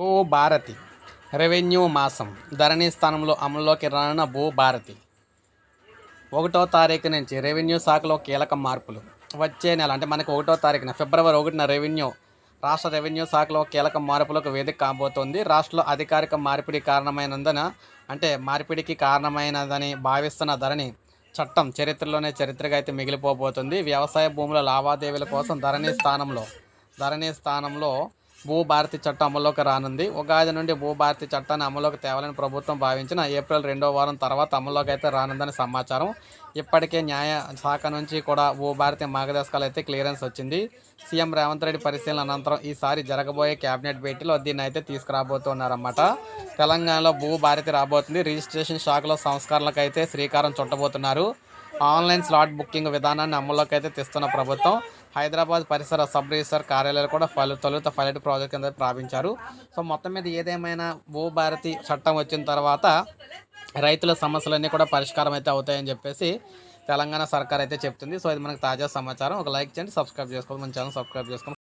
భూ భారతి. రెవెన్యూ మాసం. ధరణి స్థానంలో అమల్లోకి రానున్న భూ భారతి. ఒకటో తారీఖు నుంచి రెవెన్యూ శాఖలో కీలక మార్పులు. వచ్చే నెల అంటే మనకు ఒకటో తారీఖున ఫిబ్రవరి ఒకటిన రెవెన్యూ రాష్ట్ర రెవెన్యూ శాఖలో కీలక మార్పులకు వేదిక కాబోతోంది. రాష్ట్రంలో అధికారిక మార్పిడి కారణమైనందున అంటే మార్పిడికి కారణమైనదని భావిస్తున్న ధరణి చట్టం చరిత్రలోనే చరిత్రగా అయితే మిగిలిపోబోతుంది. వ్యవసాయ భూముల లావాదేవీల కోసం ధరణి స్థానంలో ధరణి స్థానంలో భూభారతి చట్టం అమల్లోకి రానుంది. ఉగాది నుండి భూభారతి చట్టాన్ని అమల్లోకి తేవాలని ప్రభుత్వం భావించిన ఏప్రిల్ రెండో వారం తర్వాత అమల్లోకి అయితే రానుందని సమాచారం. ఇప్పటికే న్యాయ శాఖ నుంచి కూడా భూభారతి మార్గదర్శకాలు అయితే క్లియరెన్స్ వచ్చింది. సీఎం రేవంత్ రెడ్డి పరిశీలన అనంతరం ఈసారి జరగబోయే కేబినెట్ భేటీలో దీన్ని అయితే తీసుకురాబోతున్నారన్నమాట. తెలంగాణలో భూభారతి రాబోతుంది. రిజిస్ట్రేషన్ శాఖలో సంస్కరణలకు అయితే శ్రీకారం చుట్టబోతున్నారు. ఆన్లైన్ స్లాట్ బుకింగ్ విధానాన్ని అమల్లోకి అయితే తెస్తున్న ప్రభుత్వం హైదరాబాద్ పరిసర సబ్ రిజిస్టర్ కార్యాలయాలు కూడా ఫలి తొలుత పైలట్ ప్రాజెక్ట్ కింద ప్రారంభించారు. సో మొత్తం మీద ఏదేమైనా భూభారతి చట్టం వచ్చిన తర్వాత రైతుల సమస్యలన్నీ కూడా పరిష్కారం అయితే అవుతాయని చెప్పేసి తెలంగాణ సర్కార్ అయితే చెప్తుంది. సో ఇది మనకు తాజా సమాచారం. ఒక లైక్ చేయండి సబ్స్క్రైబ్ చేసుకోండి. మన ఛానల్ సబ్స్క్రైబ్ చేసుకోండి.